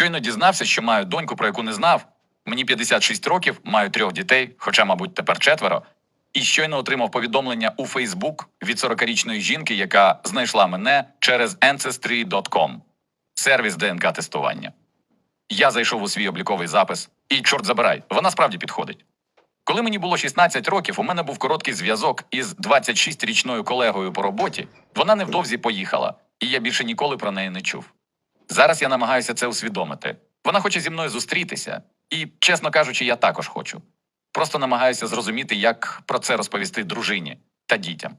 Щойно дізнався, що маю доньку, про яку не знав. Мені 56 років, маю трьох дітей, хоча, мабуть, тепер четверо. І щойно отримав повідомлення у Фейсбук від 40-річної жінки, яка знайшла мене через Ancestry.com – сервіс ДНК тестування. Я зайшов у свій обліковий запис, і чорт забирай, вона справді підходить. Коли мені було 16 років, у мене був короткий зв'язок із 26-річною колегою по роботі. Вона невдовзі поїхала, і я більше ніколи про неї не чув. Зараз я намагаюся це усвідомити. Вона хоче зі мною зустрітися, і, чесно кажучи, я також хочу. Просто намагаюся зрозуміти, як про це розповісти дружині та дітям.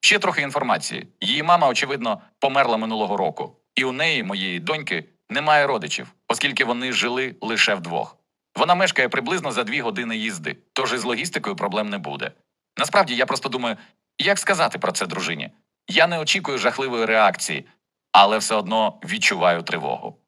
Ще трохи інформації. Її мама, очевидно, померла минулого року, і у неї, моєї доньки, немає родичів, оскільки вони жили лише вдвох. Вона мешкає приблизно за дві години їзди, тож із логістикою проблем не буде. Насправді, я просто думаю, як сказати про це дружині? Я не очікую жахливої реакції, але все одно відчуваю тривогу.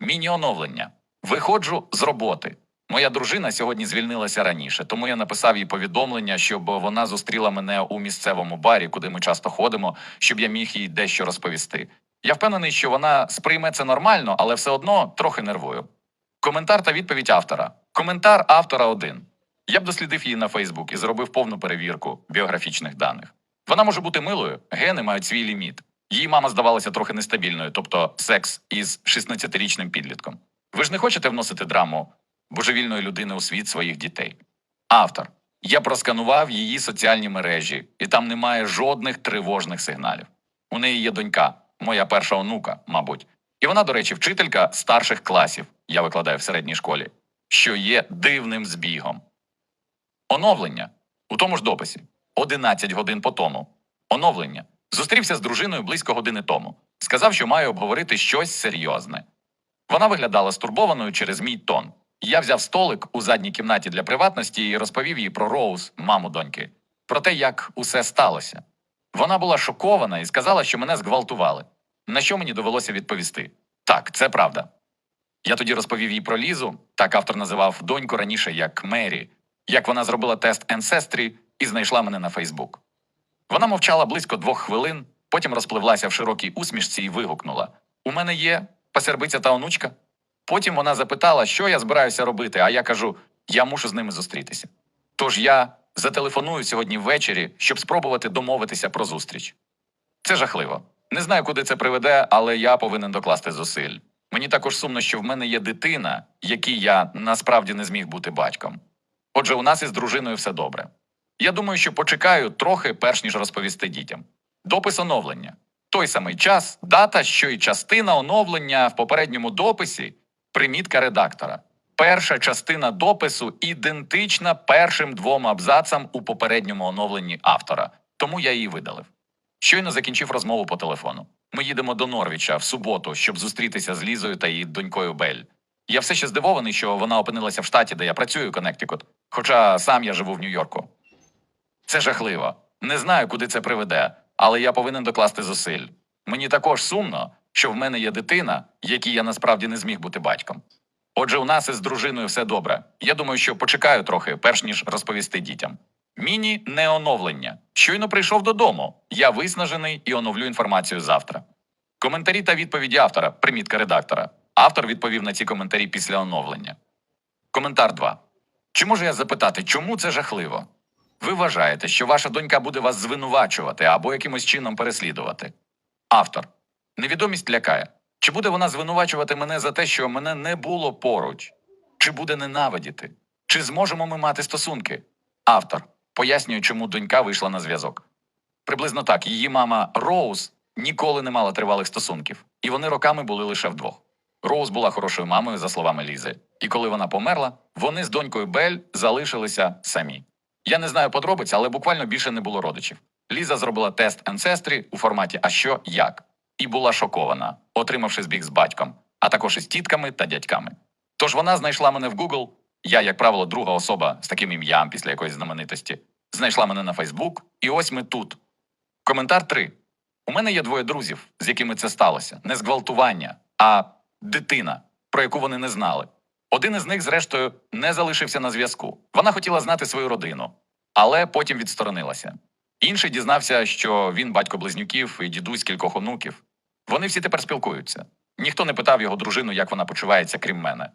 Міні-оновлення. Виходжу з роботи. Моя дружина сьогодні звільнилася раніше, тому я написав їй повідомлення, щоб вона зустріла мене у місцевому барі, куди ми часто ходимо, щоб я міг їй дещо розповісти. Я впевнений, що вона сприйме це нормально, але все одно трохи нервую. Коментар та відповідь автора. Коментар автора один. Я б дослідив її на Фейсбук і зробив повну перевірку біографічних даних. Вона може бути милою, гени мають свій ліміт. Її мама здавалася трохи нестабільною, тобто секс із 16-річним підлітком. Ви ж не хочете вносити драму божевільної людини у світ своїх дітей. Автор. Я просканував її соціальні мережі, і там немає жодних тривожних сигналів. У неї є донька, моя перша онука, мабуть. І вона, до речі, вчителька старших класів, я викладаю в середній школі, що є дивним збігом. Оновлення у тому ж дописі 11 годин по тому. Оновлення. Зустрівся з дружиною близько години тому. Сказав, що маю обговорити щось серйозне. Вона виглядала стурбованою через мій тон. Я взяв столик у задній кімнаті для приватності і розповів їй про Роуз, маму доньки, про те, як усе сталося. Вона була шокована і сказала, що мене зґвалтували. На що мені довелося відповісти? Так, це правда. Я тоді розповів їй про Лізу, так автор називав доньку раніше як Мері, як вона зробила тест Ancestry і знайшла мене на Фейсбук. Вона мовчала близько двох хвилин, потім розпливлася в широкій усмішці і вигукнула: У мене є пасербиця та онучка. Потім вона запитала, що я збираюся робити, а я кажу: я мушу з ними зустрітися. Тож я зателефоную сьогодні ввечері, щоб спробувати домовитися про зустріч. Це жахливо. Не знаю, куди це приведе, але я повинен докласти зусиль. Мені також сумно, що в мене є дитина, якій я насправді не зміг бути батьком. Отже, у нас із дружиною все добре. Я думаю, що почекаю трохи, перш ніж розповісти дітям. Допис оновлення. Той самий час, дата, що й частина оновлення в попередньому дописі, примітка редактора. Перша частина допису ідентична першим двом абзацам у попередньому оновленні автора, тому я її видалив. Щойно закінчив розмову по телефону. Ми їдемо до Норвіча в суботу, щоб зустрітися з Лізою та її донькою Бель. Я все ще здивований, що вона опинилася в штаті, де я працюю, Коннектикут, хоча сам я живу в Нью-Йорку. Це жахливо. Не знаю, куди це приведе, але я повинен докласти зусиль. Мені також сумно, що в мене є дитина, якій я насправді не зміг бути батьком. Отже, у нас із дружиною все добре. Я думаю, що почекаю трохи, перш ніж розповісти дітям. Міні не оновлення. Щойно прийшов додому. Я виснажений і оновлю інформацію завтра. Коментарі та відповіді автора, примітка редактора. Автор відповів на ці коментарі після оновлення. Коментар 2. Чи можу я запитати, чому це жахливо? Ви вважаєте, що ваша донька буде вас звинувачувати або якимось чином переслідувати? Автор. Невідомість лякає. Чи буде вона звинувачувати мене за те, що мене не було поруч? Чи буде ненавидіти? Чи зможемо ми мати стосунки? Автор пояснює, чому донька вийшла на зв'язок. Приблизно так, її мама Роуз ніколи не мала тривалих стосунків, і вони роками були лише вдвох. Роуз була хорошою мамою, за словами Лізи. І коли вона померла, вони з донькою Бель залишилися самі. Я не знаю подробиць, але буквально більше не було родичів. Ліза зробила тест Ancestry у форматі А що як? І була шокована, отримавши збіг з батьком, а також із тітками та дядьками. Тож вона знайшла мене в Google. Я, як правило, друга особа з таким ім'ям після якоїсь знаменитості. Знайшла мене на Facebook, і ось ми тут. Коментар 3. У мене є двоє друзів, з якими це сталося. Не зґвалтування, а дитина, про яку вони не знали. Один із них, зрештою, не залишився на зв'язку. Вона хотіла знати свою родину, але потім відсторонилася. Інший дізнався, що він батько близнюків і дідусь кількох онуків. Вони всі тепер спілкуються. Ніхто не питав його дружину, як вона почувається, крім мене.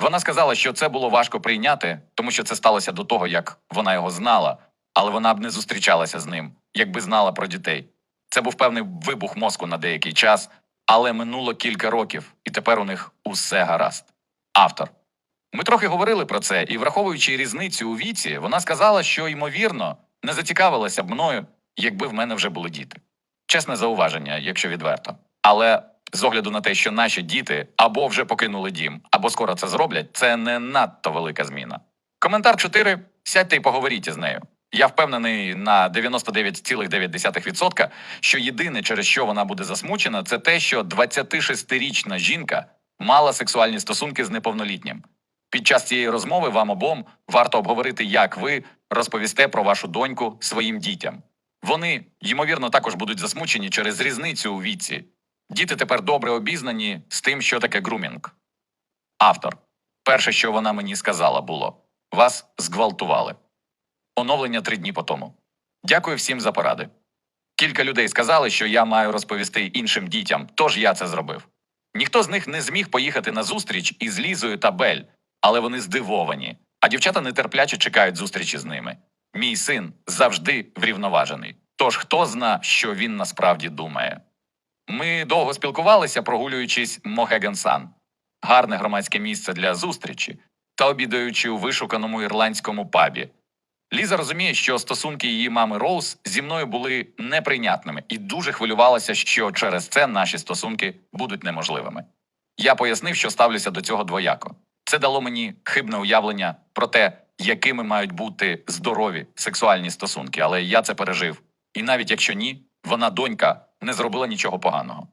Вона сказала, що це було важко прийняти, тому що це сталося до того, як вона його знала, але вона б не зустрічалася з ним, якби знала про дітей. Це був певний вибух мозку на деякий час, але минуло кілька років, і тепер у них усе гаразд. Автор. Ми трохи говорили про це, і враховуючи різницю у віці, вона сказала, що, ймовірно, не зацікавилася б мною, якби в мене вже були діти. Чесне зауваження, якщо відверто. Але з огляду на те, що наші діти або вже покинули дім, або скоро це зроблять, це не надто велика зміна. Коментар 4. Сядьте і поговоріть із нею. Я впевнений на 99,9%, що єдине, через що вона буде засмучена, це те, що 26-річна жінка мала сексуальні стосунки з неповнолітнім. Під час цієї розмови вам обом варто обговорити, як ви розповісте про вашу доньку своїм дітям. Вони, ймовірно, також будуть засмучені через різницю у віці. Діти тепер добре обізнані з тим, що таке грумінг. Автор. Перше, що вона мені сказала, було: вас зґвалтували. Оновлення три дні по тому. Дякую всім за поради. Кілька людей сказали, що я маю розповісти іншим дітям, тож я це зробив. Ніхто з них не зміг поїхати на зустріч із Лізою та Бель, але вони здивовані, а дівчата нетерпляче чекають зустрічі з ними. Мій син завжди врівноважений. Тож хто зна, що він насправді думає. Ми довго спілкувалися, прогулюючись Могеген-Сан. гарне громадське місце для зустрічі, та обідаючи у вишуканому ірландському пабі. Ліза розуміє, що стосунки її мами Роуз зі мною були неприйнятними і дуже хвилювалася, що через це наші стосунки будуть неможливими. Я пояснив, що ставлюся до цього двояко. Це дало мені хибне уявлення про те, якими мають бути здорові сексуальні стосунки, але я це пережив. І навіть якщо ні, вона донька не зробила нічого поганого.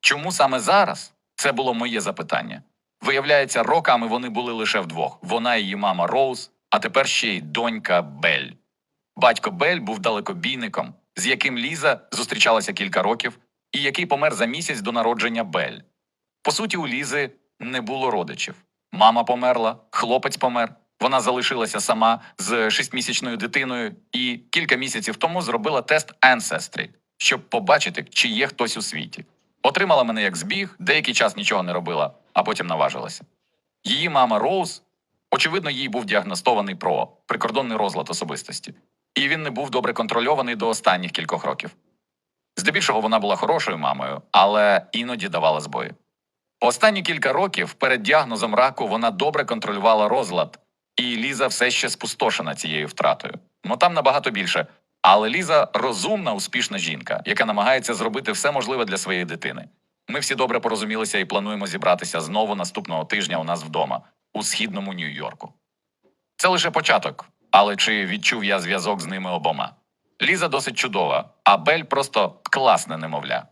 Чому саме зараз? Це було моє запитання. Виявляється, роками вони були лише вдвох: вона і її мама Роуз, а тепер ще й донька Бель. Батько Бель був далекобійником, з яким Ліза зустрічалася кілька років, і який помер за місяць до народження Бель. По суті, у Лізи не було родичів. Мама померла, хлопець помер. Вона залишилася сама з шістмісячною дитиною і кілька місяців тому зробила тест Ancestry, щоб побачити, чи є хтось у світі. Отримала мене як збіг, деякий час нічого не робила, а потім наважилася. Її мама Роуз, очевидно, їй був діагностований ПРО прикордонний розлад особистості, і він не був добре контрольований до останніх кількох років. Здебільшого вона була хорошою мамою, але іноді давала збої. Останні кілька років перед діагнозом раку вона добре контролювала розлад, і Ліза все ще спустошена цією втратою. Ну там набагато більше. Але Ліза розумна, успішна жінка, яка намагається зробити все можливе для своєї дитини. Ми всі добре порозумілися і плануємо зібратися знову наступного тижня у нас вдома, у східному Нью-Йорку. Це лише початок, але чи відчув я зв'язок з ними обома? Ліза досить чудова, а Бель просто класне немовля.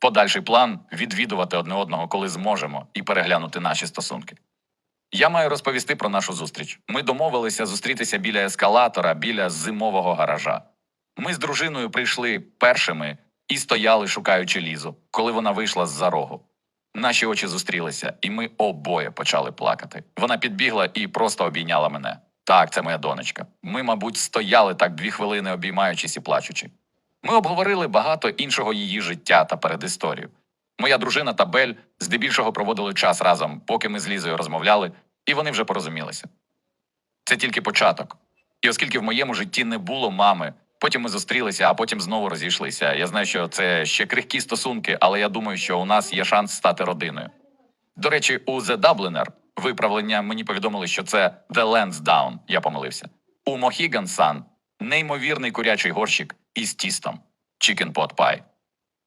Подальший план відвідувати одне одного, коли зможемо, і переглянути наші стосунки. Я маю розповісти про нашу зустріч. Ми домовилися зустрітися біля ескалатора, біля зимового гаража. Ми з дружиною прийшли першими і стояли, шукаючи лізу, коли вона вийшла з-за рогу. Наші очі зустрілися, і ми обоє почали плакати. Вона підбігла і просто обійняла мене. Так, це моя донечка. Ми, мабуть, стояли так дві хвилини, обіймаючись і плачучи. Ми обговорили багато іншого її життя та передісторію. Моя дружина та Бель здебільшого проводили час разом, поки ми з Лізою розмовляли, і вони вже порозумілися. Це тільки початок. І оскільки в моєму житті не було мами, потім ми зустрілися, а потім знову розійшлися. Я знаю, що це ще крихкі стосунки, але я думаю, що у нас є шанс стати родиною. До речі, у The Dubliner виправлення мені повідомили, що це The Lansdowne, я помилився. У Mohegan Sun неймовірний курячий горщик із тістом Chicken Pot Pie.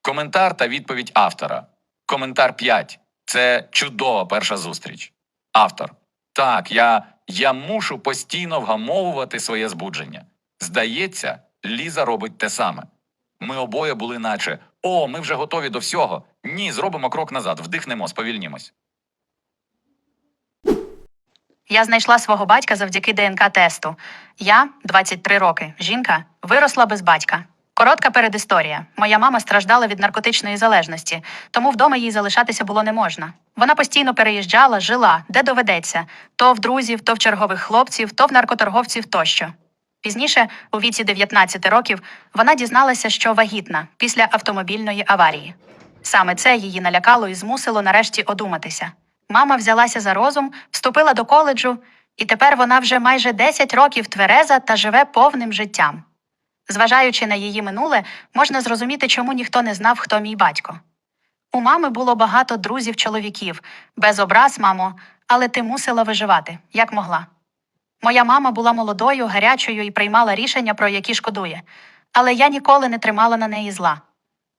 Коментар та відповідь автора. Коментар 5. Це чудова перша зустріч. Автор. Так, я, я мушу постійно вгамовувати своє збудження. Здається, Ліза робить те саме. Ми обоє були, наче о, ми вже готові до всього. Ні, зробимо крок назад, вдихнемо, сповільнімось. Я знайшла свого батька завдяки ДНК-тесту. Я, 23 роки, жінка, виросла без батька. Коротка передісторія. Моя мама страждала від наркотичної залежності, тому вдома їй залишатися було не можна. Вона постійно переїжджала, жила, де доведеться: то в друзів, то в чергових хлопців, то в наркоторговців тощо. Пізніше, у віці 19 років, вона дізналася, що вагітна після автомобільної аварії. Саме це її налякало і змусило нарешті одуматися. Мама взялася за розум, вступила до коледжу, і тепер вона вже майже 10 років твереза та живе повним життям. Зважаючи на її минуле, можна зрозуміти, чому ніхто не знав, хто мій батько. У мами було багато друзів-чоловіків, без образ, мамо, але ти мусила виживати, як могла. Моя мама була молодою, гарячою і приймала рішення, про які шкодує, але я ніколи не тримала на неї зла.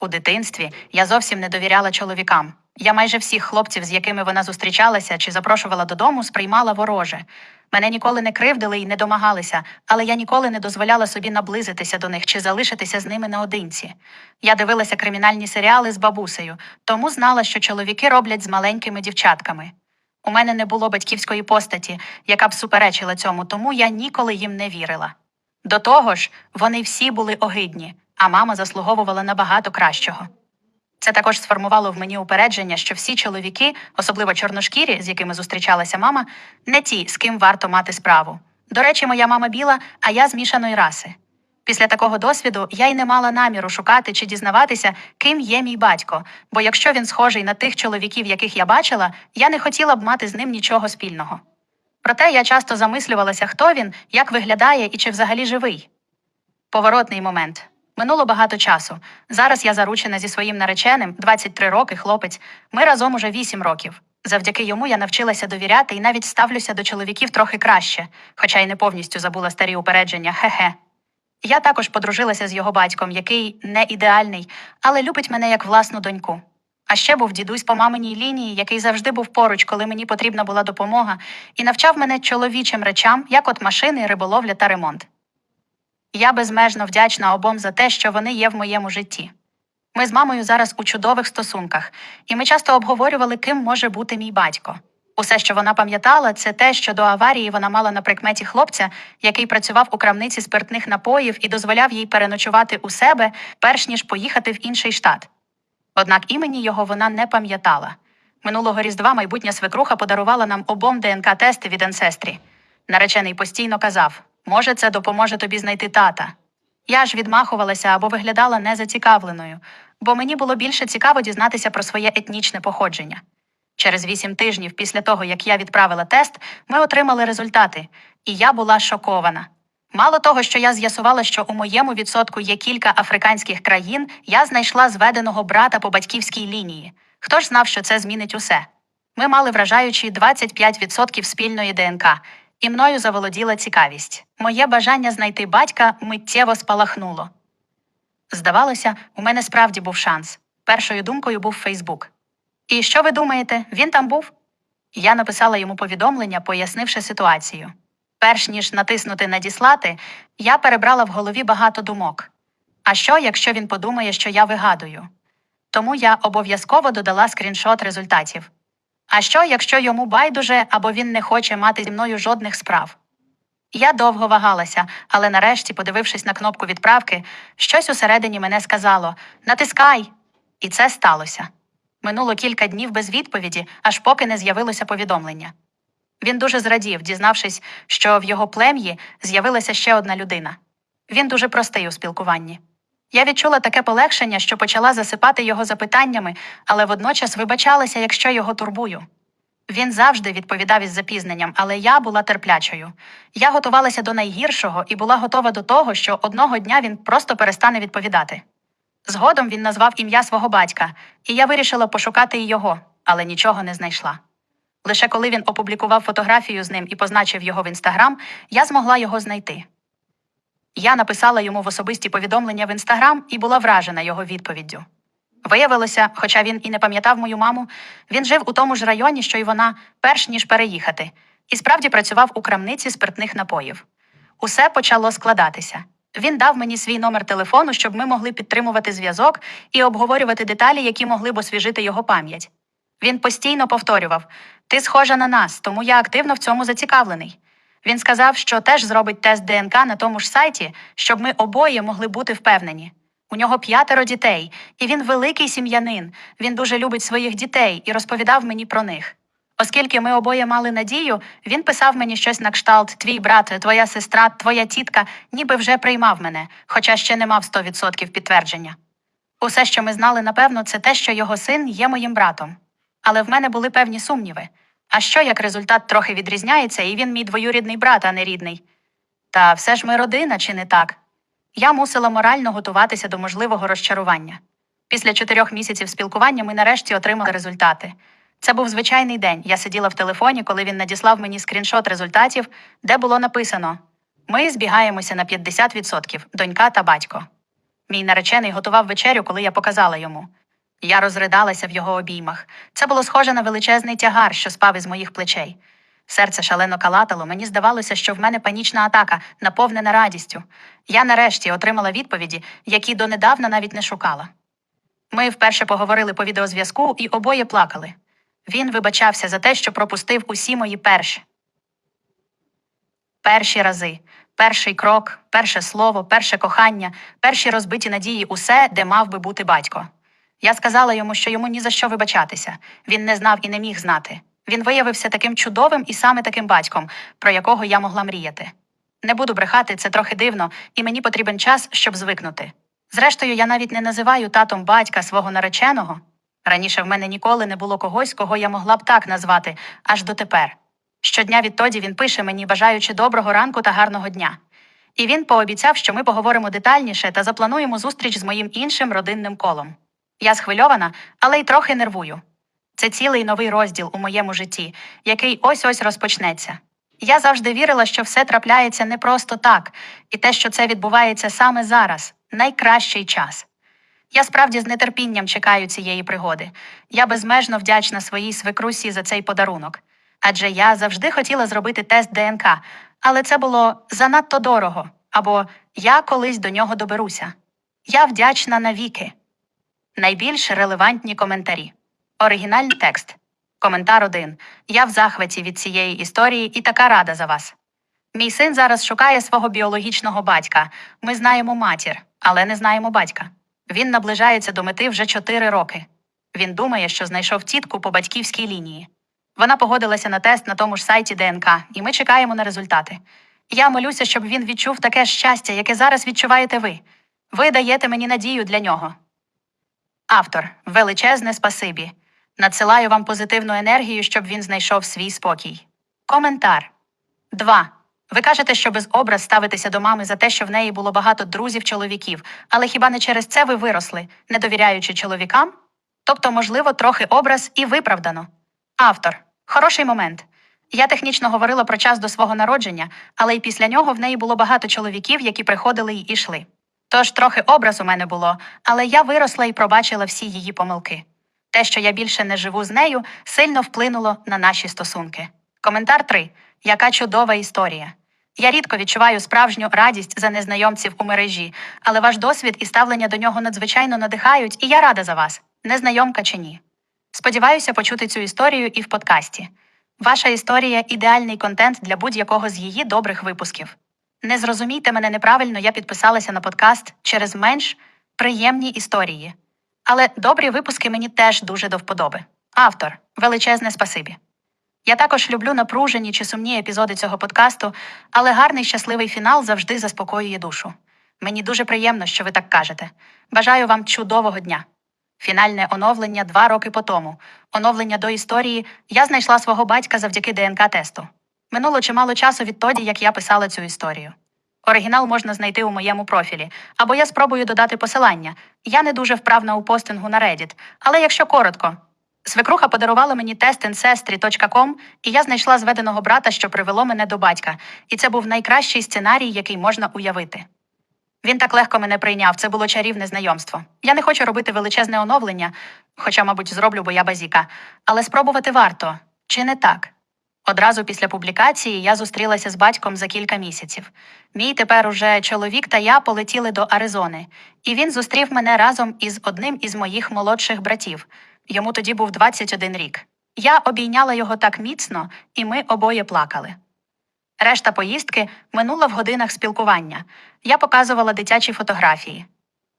У дитинстві я зовсім не довіряла чоловікам. Я майже всіх хлопців, з якими вона зустрічалася чи запрошувала додому, сприймала вороже. Мене ніколи не кривдили і не домагалися, але я ніколи не дозволяла собі наблизитися до них чи залишитися з ними наодинці. Я дивилася кримінальні серіали з бабусею, тому знала, що чоловіки роблять з маленькими дівчатками. У мене не було батьківської постаті, яка б суперечила цьому, тому я ніколи їм не вірила. До того ж, вони всі були огидні, а мама заслуговувала набагато кращого. Це також сформувало в мені упередження, що всі чоловіки, особливо чорношкірі, з якими зустрічалася мама, не ті, з ким варто мати справу. До речі, моя мама біла, а я змішаної раси. Після такого досвіду я й не мала наміру шукати чи дізнаватися, ким є мій батько, бо якщо він схожий на тих чоловіків, яких я бачила, я не хотіла б мати з ним нічого спільного. Проте я часто замислювалася, хто він, як виглядає і чи взагалі живий. Поворотний момент. Минуло багато часу. Зараз я заручена зі своїм нареченим, 23 роки, хлопець. Ми разом уже 8 років. Завдяки йому я навчилася довіряти і навіть ставлюся до чоловіків трохи краще, хоча й не повністю забула старі упередження. Хе-хе. Я також подружилася з його батьком, який не ідеальний, але любить мене як власну доньку. А ще був дідусь по маминій лінії, який завжди був поруч, коли мені потрібна була допомога, і навчав мене чоловічим речам, як от машини, риболовля та ремонт. Я безмежно вдячна обом за те, що вони є в моєму житті. Ми з мамою зараз у чудових стосунках, і ми часто обговорювали, ким може бути мій батько. Усе, що вона пам'ятала, це те, що до аварії вона мала на прикметі хлопця, який працював у крамниці спиртних напоїв і дозволяв їй переночувати у себе, перш ніж поїхати в інший штат. Однак імені його вона не пам'ятала. Минулого різдва майбутня свекруха подарувала нам обом ДНК-тести від Ancestry. Наречений постійно казав: може, це допоможе тобі знайти тата. Я ж відмахувалася або виглядала незацікавленою, бо мені було більше цікаво дізнатися про своє етнічне походження. Через вісім тижнів після того, як я відправила тест, ми отримали результати, і я була шокована. Мало того, що я з'ясувала, що у моєму відсотку є кілька африканських країн, я знайшла зведеного брата по батьківській лінії. Хто ж знав, що це змінить усе? Ми мали вражаючі 25% спільної ДНК, і мною заволоділа цікавість. Моє бажання знайти батька миттєво спалахнуло. Здавалося, у мене справді був шанс. Першою думкою був Фейсбук. І що ви думаєте, він там був? Я написала йому повідомлення, пояснивши ситуацію. Перш ніж натиснути Надіслати, я перебрала в голові багато думок. А що, якщо він подумає, що я вигадую? Тому я обов'язково додала скріншот результатів. А що, якщо йому байдуже або він не хоче мати зі мною жодних справ? Я довго вагалася, але нарешті, подивившись на кнопку відправки, щось усередині мене сказало Натискай! І це сталося. Минуло кілька днів без відповіді, аж поки не з'явилося повідомлення. Він дуже зрадів, дізнавшись, що в його плем'ї з'явилася ще одна людина. Він дуже простий у спілкуванні. Я відчула таке полегшення, що почала засипати його запитаннями, але водночас вибачалася, якщо його турбую. Він завжди відповідав із запізненням, але я була терплячою. Я готувалася до найгіршого і була готова до того, що одного дня він просто перестане відповідати. Згодом він назвав ім'я свого батька, і я вирішила пошукати його, але нічого не знайшла. Лише коли він опублікував фотографію з ним і позначив його в інстаграм, я змогла його знайти. Я написала йому в особисті повідомлення в інстаграм і була вражена його відповіддю. Виявилося, хоча він і не пам'ятав мою маму, він жив у тому ж районі, що й вона, перш ніж переїхати, і справді працював у крамниці спиртних напоїв. Усе почало складатися. Він дав мені свій номер телефону, щоб ми могли підтримувати зв'язок і обговорювати деталі, які могли б освіжити його пам'ять. Він постійно повторював: Ти схожа на нас, тому я активно в цьому зацікавлений. Він сказав, що теж зробить тест ДНК на тому ж сайті, щоб ми обоє могли бути впевнені. У нього п'ятеро дітей, і він великий сім'янин. Він дуже любить своїх дітей і розповідав мені про них. Оскільки ми обоє мали надію, він писав мені щось на кшталт Твій брат, твоя сестра, твоя тітка, ніби вже приймав мене, хоча ще не мав 100% підтвердження. Усе, що ми знали, напевно, це те, що його син є моїм братом. Але в мене були певні сумніви. А що як результат трохи відрізняється, і він мій двоюрідний брат, а не рідний? Та все ж ми родина, чи не так? Я мусила морально готуватися до можливого розчарування. Після чотирьох місяців спілкування ми нарешті отримали результати. Це був звичайний день. Я сиділа в телефоні, коли він надіслав мені скріншот результатів, де було написано: Ми збігаємося на 50% донька та батько. Мій наречений готував вечерю, коли я показала йому. Я розридалася в його обіймах. Це було схоже на величезний тягар, що спав із моїх плечей. Серце шалено калатало, мені здавалося, що в мене панічна атака, наповнена радістю. Я нарешті отримала відповіді, які донедавна навіть не шукала. Ми вперше поговорили по відеозв'язку і обоє плакали. Він вибачався за те, що пропустив усі мої перші. Перші рази, перший крок, перше слово, перше кохання, перші розбиті надії, усе, де мав би бути батько. Я сказала йому, що йому ні за що вибачатися. Він не знав і не міг знати. Він виявився таким чудовим і саме таким батьком, про якого я могла мріяти. Не буду брехати, це трохи дивно, і мені потрібен час, щоб звикнути. Зрештою, я навіть не називаю татом батька свого нареченого. Раніше в мене ніколи не було когось, кого я могла б так назвати, аж дотепер. Щодня відтоді він пише мені, бажаючи доброго ранку та гарного дня. І він пообіцяв, що ми поговоримо детальніше та заплануємо зустріч з моїм іншим родинним колом. Я схвильована, але й трохи нервую. Це цілий новий розділ у моєму житті, який ось ось розпочнеться. Я завжди вірила, що все трапляється не просто так, і те, що це відбувається саме зараз, найкращий час. Я справді з нетерпінням чекаю цієї пригоди. Я безмежно вдячна своїй свекрусі за цей подарунок. Адже я завжди хотіла зробити тест ДНК, але це було занадто дорого, або я колись до нього доберуся. Я вдячна навіки. Найбільш релевантні коментарі. Оригінальний текст. Коментар 1. Я в захваті від цієї історії і така рада за вас. Мій син зараз шукає свого біологічного батька. Ми знаємо матір, але не знаємо батька. Він наближається до мети вже 4 роки. Він думає, що знайшов тітку по батьківській лінії. Вона погодилася на тест на тому ж сайті ДНК, і ми чекаємо на результати. Я молюся, щоб він відчув таке щастя, яке зараз відчуваєте ви. Ви даєте мені надію для нього. Автор величезне спасибі. Надсилаю вам позитивну енергію, щоб він знайшов свій спокій. Коментар 2. Ви кажете, що без образ ставитеся до мами за те, що в неї було багато друзів-чоловіків, але хіба не через це ви виросли, не довіряючи чоловікам? Тобто, можливо, трохи образ і виправдано. Автор хороший момент. Я технічно говорила про час до свого народження, але й після нього в неї було багато чоловіків, які приходили й ішли. Тож трохи образ у мене було, але я виросла і пробачила всі її помилки. Те, що я більше не живу з нею, сильно вплинуло на наші стосунки. Коментар 3. Яка чудова історія. Я рідко відчуваю справжню радість за незнайомців у мережі, але ваш досвід і ставлення до нього надзвичайно надихають, і я рада за вас, незнайомка чи ні. Сподіваюся почути цю історію і в подкасті. Ваша історія ідеальний контент для будь-якого з її добрих випусків. Не зрозумійте мене неправильно, я підписалася на подкаст через менш приємні історії. Але добрі випуски мені теж дуже до вподоби. Автор величезне спасибі. Я також люблю напружені чи сумні епізоди цього подкасту, але гарний щасливий фінал завжди заспокоює душу. Мені дуже приємно, що ви так кажете. Бажаю вам чудового дня. Фінальне оновлення два роки по тому. Оновлення до історії я знайшла свого батька завдяки ДНК-тесту. Минуло чимало часу відтоді, як я писала цю історію. Оригінал можна знайти у моєму профілі, або я спробую додати посилання. Я не дуже вправна у постингу на Reddit, але якщо коротко. Свекруха подарувала мені тест ancestry.com, і я знайшла зведеного брата, що привело мене до батька, і це був найкращий сценарій, який можна уявити. Він так легко мене прийняв, це було чарівне знайомство. Я не хочу робити величезне оновлення, хоча, мабуть, зроблю, бо я базіка, але спробувати варто, чи не так? Одразу після публікації я зустрілася з батьком за кілька місяців. Мій тепер уже чоловік та я полетіли до Аризони, і він зустрів мене разом із одним із моїх молодших братів. Йому тоді був 21 рік. Я обійняла його так міцно, і ми обоє плакали. Решта поїздки минула в годинах спілкування. Я показувала дитячі фотографії,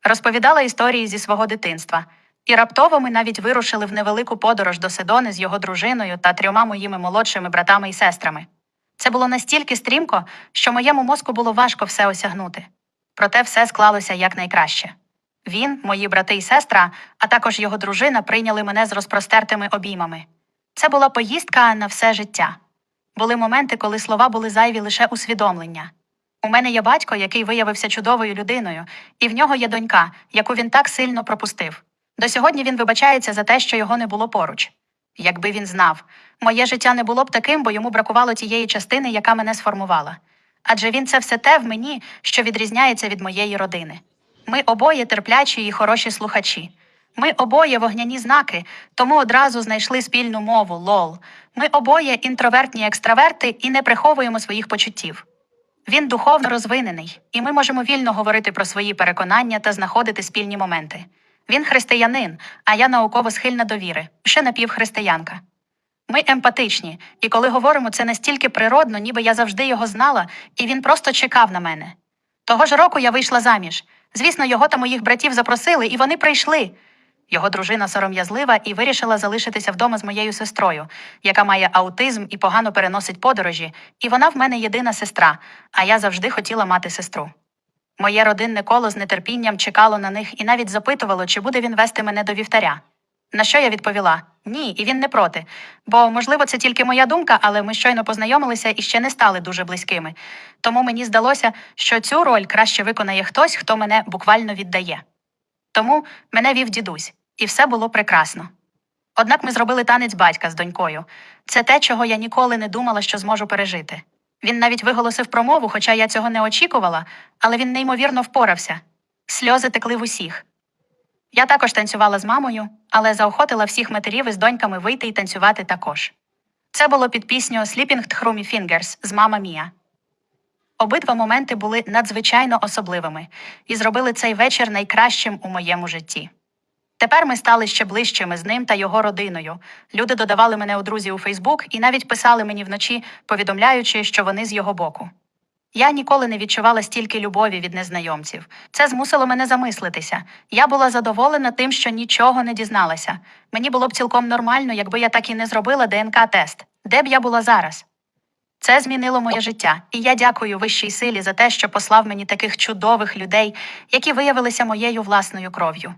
розповідала історії зі свого дитинства. І раптово ми навіть вирушили в невелику подорож до Седони з його дружиною та трьома моїми молодшими братами і сестрами. Це було настільки стрімко, що моєму мозку було важко все осягнути. Проте все склалося якнайкраще. Він, мої брати і сестра, а також його дружина прийняли мене з розпростертими обіймами. Це була поїздка на все життя. Були моменти, коли слова були зайві лише усвідомлення. У мене є батько, який виявився чудовою людиною, і в нього є донька, яку він так сильно пропустив. До сьогодні він вибачається за те, що його не було поруч. Якби він знав, моє життя не було б таким, бо йому бракувало тієї частини, яка мене сформувала. Адже він це все те в мені, що відрізняється від моєї родини. Ми обоє терплячі і хороші слухачі. Ми обоє вогняні знаки, тому одразу знайшли спільну мову лол. Ми обоє інтровертні екстраверти і не приховуємо своїх почуттів. Він духовно розвинений, і ми можемо вільно говорити про свої переконання та знаходити спільні моменти. Він християнин, а я науково схильна до віри, ще напівхристиянка. Ми емпатичні, і коли говоримо це настільки природно, ніби я завжди його знала, і він просто чекав на мене. Того ж року я вийшла заміж. Звісно, його та моїх братів запросили, і вони прийшли. Його дружина сором'язлива і вирішила залишитися вдома з моєю сестрою, яка має аутизм і погано переносить подорожі, і вона в мене єдина сестра, а я завжди хотіла мати сестру. Моє родинне коло з нетерпінням чекало на них і навіть запитувало, чи буде він вести мене до вівтаря. На що я відповіла: ні, і він не проти. Бо, можливо, це тільки моя думка, але ми щойно познайомилися і ще не стали дуже близькими. Тому мені здалося, що цю роль краще виконає хтось, хто мене буквально віддає. Тому мене вів дідусь, і все було прекрасно. Однак ми зробили танець батька з донькою. Це те, чого я ніколи не думала, що зможу пережити. Він навіть виголосив промову, хоча я цього не очікувала, але він неймовірно впорався. Сльози текли в усіх. Я також танцювала з мамою, але заохотила всіх матерів із доньками вийти і танцювати також. Це було під пісню Sleeping Chromie Fingers з Мама Мія. Обидва моменти були надзвичайно особливими і зробили цей вечір найкращим у моєму житті. Тепер ми стали ще ближчими з ним та його родиною. Люди додавали мене у друзі у Фейсбук і навіть писали мені вночі, повідомляючи, що вони з його боку. Я ніколи не відчувала стільки любові від незнайомців. Це змусило мене замислитися. Я була задоволена тим, що нічого не дізналася. Мені було б цілком нормально, якби я так і не зробила ДНК-тест. Де б я була зараз? Це змінило моє життя, і я дякую вищій силі за те, що послав мені таких чудових людей, які виявилися моєю власною кров'ю.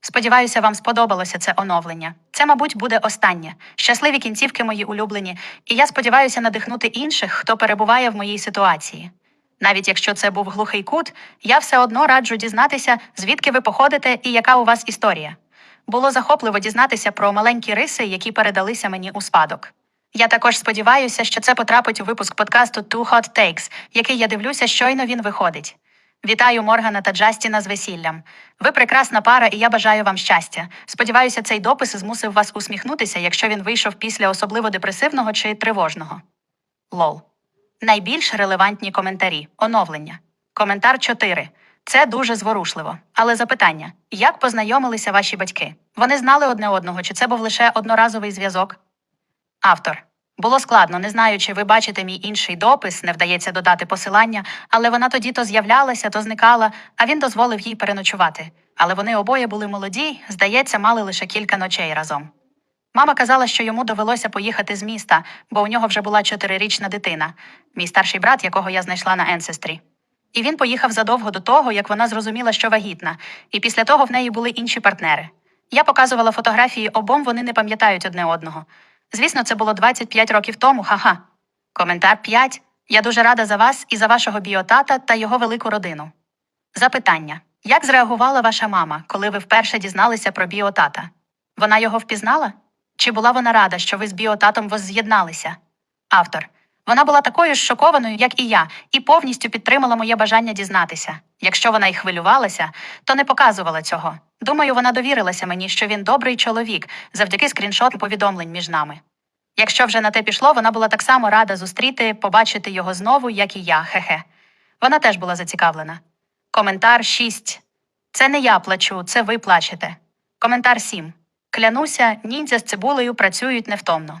Сподіваюся, вам сподобалося це оновлення. Це, мабуть, буде останнє. Щасливі кінцівки мої улюблені, і я сподіваюся надихнути інших, хто перебуває в моїй ситуації. Навіть якщо це був глухий кут, я все одно раджу дізнатися, звідки ви походите і яка у вас історія. Було захопливо дізнатися про маленькі риси, які передалися мені у спадок. Я також сподіваюся, що це потрапить у випуск подкасту Two Hot Takes, який я дивлюся, щойно він виходить. Вітаю Моргана та Джастіна з весіллям. Ви прекрасна пара, і я бажаю вам щастя. Сподіваюся, цей допис змусив вас усміхнутися, якщо він вийшов після особливо депресивного чи тривожного. Лол. Найбільш релевантні коментарі. Оновлення. Коментар 4. Це дуже зворушливо. Але запитання: як познайомилися ваші батьки? Вони знали одне одного, чи це був лише одноразовий зв'язок? Автор. Було складно, не знаю, чи ви бачите мій інший допис, не вдається додати посилання, але вона тоді то з'являлася, то зникала, а він дозволив їй переночувати. Але вони обоє були молоді, здається, мали лише кілька ночей разом. Мама казала, що йому довелося поїхати з міста, бо у нього вже була чотирирічна дитина, мій старший брат, якого я знайшла на Енсестрі. І він поїхав задовго до того, як вона зрозуміла, що вагітна, і після того в неї були інші партнери. Я показувала фотографії обом, вони не пам'ятають одне одного. Звісно, це було 25 років тому, ха-ха. Коментар 5. Я дуже рада за вас і за вашого біотата та його велику родину. Запитання: як зреагувала ваша мама, коли ви вперше дізналися про біотата? Вона його впізнала? Чи була вона рада, що ви з біотатом возз'єдналися? Автор. Вона була такою ж шокованою, як і я, і повністю підтримала моє бажання дізнатися. Якщо вона й хвилювалася, то не показувала цього. Думаю, вона довірилася мені, що він добрий чоловік, завдяки скріншоту повідомлень між нами. Якщо вже на те пішло, вона була так само рада зустріти, побачити його знову, як і я, хе-хе. Вона теж була зацікавлена. Коментар 6. Це не я плачу, це ви плачете. Коментар 7. Клянуся, ніндзя з цибулею працюють невтомно.